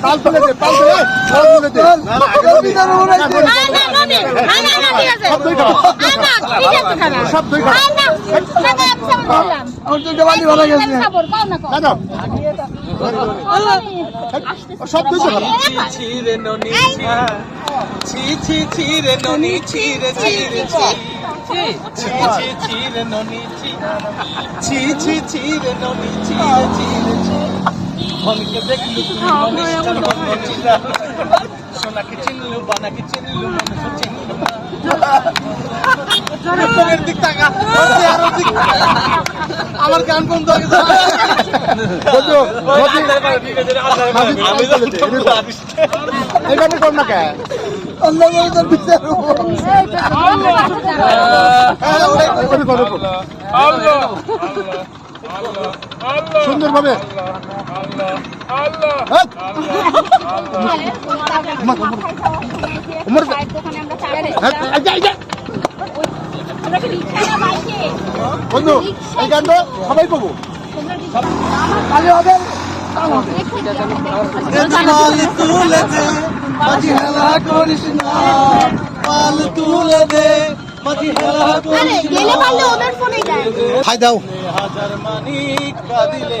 পাল তুলে দে পাল তুলে পাল তুলে দে সব দুই দাদা সব দুই ছিরে ননি ছি ছি ছিরে ননি ছিরে ছিরে ছি ছি ছি ছিরে ননি ছি। ছি ছি ছিরে ননি ছিরে ছিরে ছি মনকে দেখলু তুমি মনিষ্ঠ মনিরা সোনাকে চিনলু বানাকে চিনলু মানুষ চিনলু। না উপরের দিক তাকা ওর দিক আমার গান বন্ধ হয়ে গেছে। কর না কে? সুন্দর ভাবে বন্ধু এই গানটা সবাই পাবো। খালি হবে পাল তুলে দে মাঝি হেলা করিস না পাল তুলে দে মাঝি করিস না খাই দাও হাজার মানিক দিলে